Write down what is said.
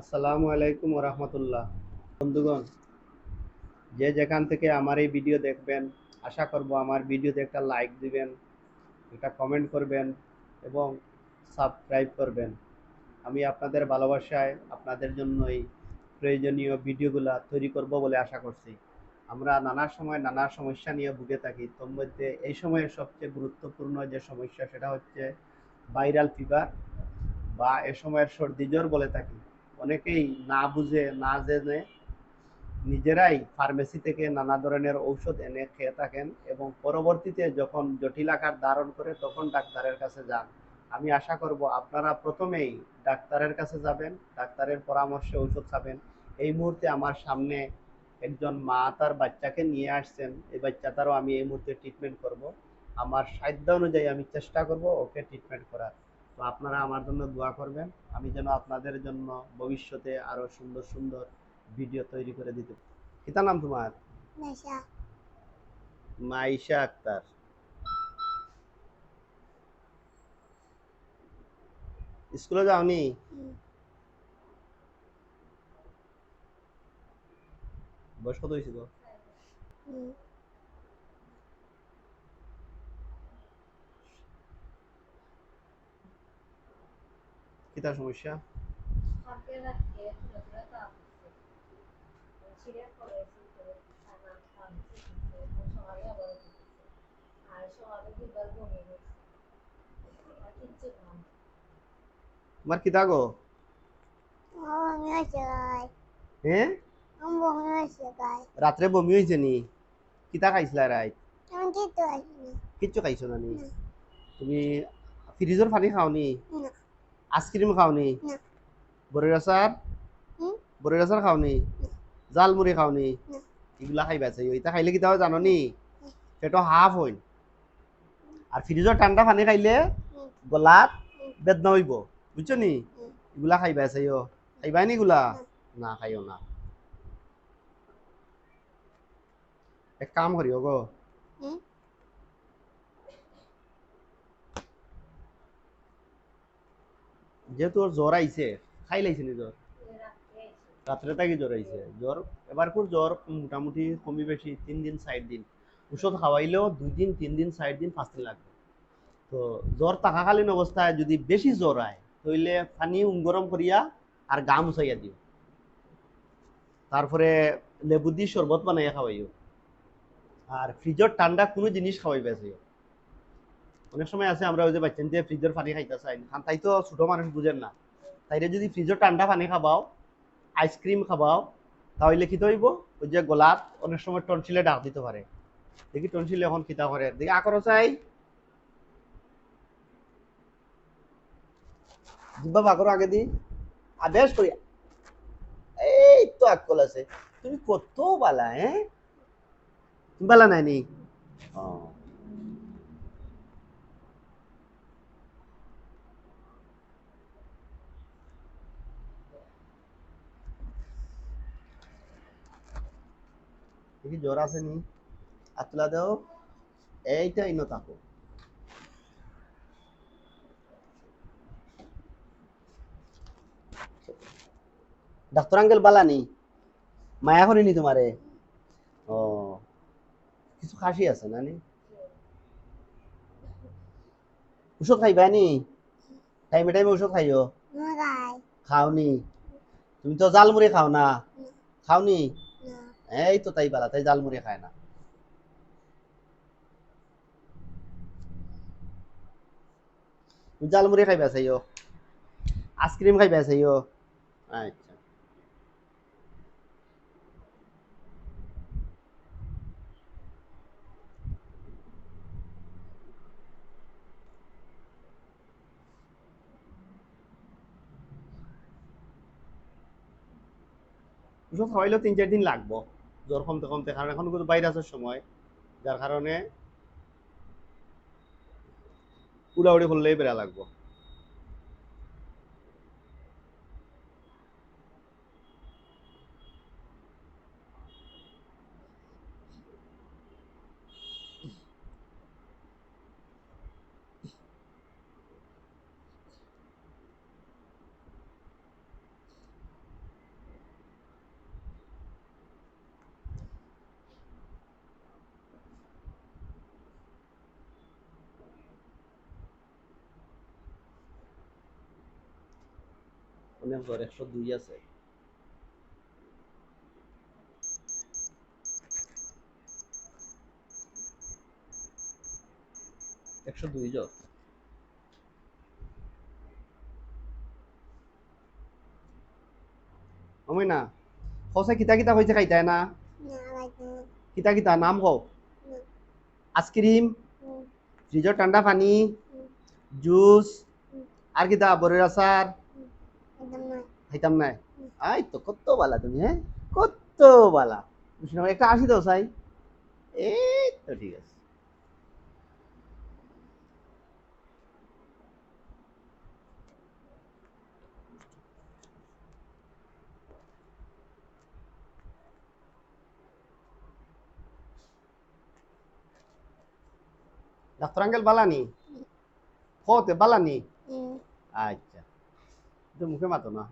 আসসালামু আলাইকুম রহমতুল্লাহ বন্ধুগণ, যে যেখান থেকে আমার এই ভিডিও দেখবেন, আশা করব আমার ভিডিওতে একটা লাইক দিবেন, একটা কমেন্ট করবেন এবং সাবস্ক্রাইব করবেন। আমি আপনাদের ভালোবাসায় আপনাদের জন্যই প্রয়োজনীয় ভিডিওগুলা তৈরি করব বলে আশা করছি। আমরা নানা সময় নানা সমস্যা নিয়ে ভুগে থাকি। তোর মধ্যে এই সময়ের সবচেয়ে গুরুত্বপূর্ণ যে সমস্যা সেটা হচ্ছে ভাইরাল ফিভার বা এ সময়ের সর্দি জ্বর বলে থাকি। অনেকেই না বুঝে, না জেনে নিজেরাই ফার্মেসি থেকে নানা ধরনের ঔষধ এনে খেয়ে থাকেন এবং পরবর্তীতে যখন জটিল আকার ধারণ করে তখন ডাক্তারের কাছে যান। আমি আশা করব আপনারা প্রথমেই ডাক্তারের কাছে যাবেন, ডাক্তারের পরামর্শে ঔষধ খাবেন। এই মুহূর্তে আমার সামনে একজন মা তার বাচ্চাকে নিয়ে আসছেন। এই বাচ্চাটারও আমি এই মুহূর্তে ট্রিটমেন্ট করব। আমার সাধ্য অনুযায়ী আমি চেষ্টা করব ওকে ট্রিটমেন্ট করার। তো আপনারা আমার জন্য দোয়া করবেন। আমি যেন আপনাদের জন্য ভবিষ্যতে আরও সুন্দর সুন্দর ভিডিও তৈরি করে দিতে। কিতা নাম তোমার? মাইশা। আক্তার। স্কুলে যাওনি। বয়স কত হয়েছিল কিতা সমস্যা? তোমার কিতা গো আমার বমি হয়েছে হ্যাঁ আমার বমি হয়েছে গাই রাত্রে বমি হয়েছে নি? কিতা খাইছিলা রাইত? কিচ্ছু খাইছো না? নি। তুমি ফ্রিজের পানি খাওনি? না। আইসক্রিম খাওনি। না। বরের আচার? বরের আচার খাওনি। জাল মুড়ি খাওনি। না। এগুলা খাইবা চাই। ইটা খাইলে কি তাও জানো নি পেটো হাফ হইন আর ফ্রিজের ঠান্ডা পানি খাইলে। গলাত বেদনা হইব। বুঝছ নি। এগুলা খাইবা চাইও খাইবা নি এগুলা না খাইও না। এক কাম করিও গো। যেহেতু ওর জ্বর আইছে, খাই লাইছে নি জ্বর। রাত্রে থাকি জ্বর আইছে। জ্বর, এবার খুব জ্বর মোটামুটি কমি বেশি তিন দিন, চার দিন। ওষুধ খাওয়াইলেও দুই দিন, তিন দিন, চার দিন, পাঁচ দিন লাগবে। তো জ্বর থাকাকালীন অবস্থায় যদি বেশি জ্বর আয়, তাহলে পানি গরম করিয়া আর গা মুছাইয়া দিও। তারপরে লেবু দিয়ে শরবত বানাইয়া খাওয়াইও। আর ফ্রিজের ঠান্ডা কোনো জিনিস খাওয়াইবে অনেক সময় আছে, আমরা ওই যে বাচ্চান দিয়ে ফ্রিজের পানি খাইতে চাই খান তাই তো ছোট মানুষ বুঝেন না। তাইলে যদি ফ্রিজের ঠান্ডা পানি খাবাও আইসক্রিম খাবাও, তাহলে কি হইব? ওই যে গোলাপ অনেক সময় টনসিলে ডাক দিতে পারে। দেখি টনসিলে এখন কিতা করে। দেখি আকর চাই। জিব্বা বাকর আগে দি। আদেশ করি। এই তো আকল আছে। তুমি কত বালা হ্যাঁ? বালা নাই নি? ও। দেখি জ্বর আছে নি? আতলা দাও এইটা ইনো থাকো ডাক্তার আঙ্কেল বালানি মায়া করিনি তোমারে ও কিছু খাসি আছে না নি? ওষুধ খাইবা নি? টাইমে টাইমে ওষুধ খাইও। খাওনি তুমি তো জালমুড়ি খাও না? খাওনি না? এই তো তাই বালা, তাই জালমুড়ি খায় না। জালমুড়ি খাইবা চাইও আইসক্রিম ওষুধ খাওয়াইলেও তিন চার দিন লাগবো। জ্বর কমতে কমতে কারণ এখন কিন্তু ভাইরাসের সময় যার কারণে উড়াউড়ি করলেই বেড়া লাগবো। অনেক জ্বর একশো দুই আছে একশো দুই আমি না কসে কিতা কিতা হয়েছে খাইতাই না না কিতা কিতা নাম কও। আইসক্রিম ফ্রিজর ঠান্ডা পানি জুস আর কিতা বরের আচার খাইতাম নাই আই তো কত বালা তুমি হ্যাঁ কত বালা বুঝলি না, একটা আসি দাও সাই এই তো ঠিক আছে ডাক্তার আঙ্কেল বালানি হতে বালানি আচ্ছা মুখে মাতো না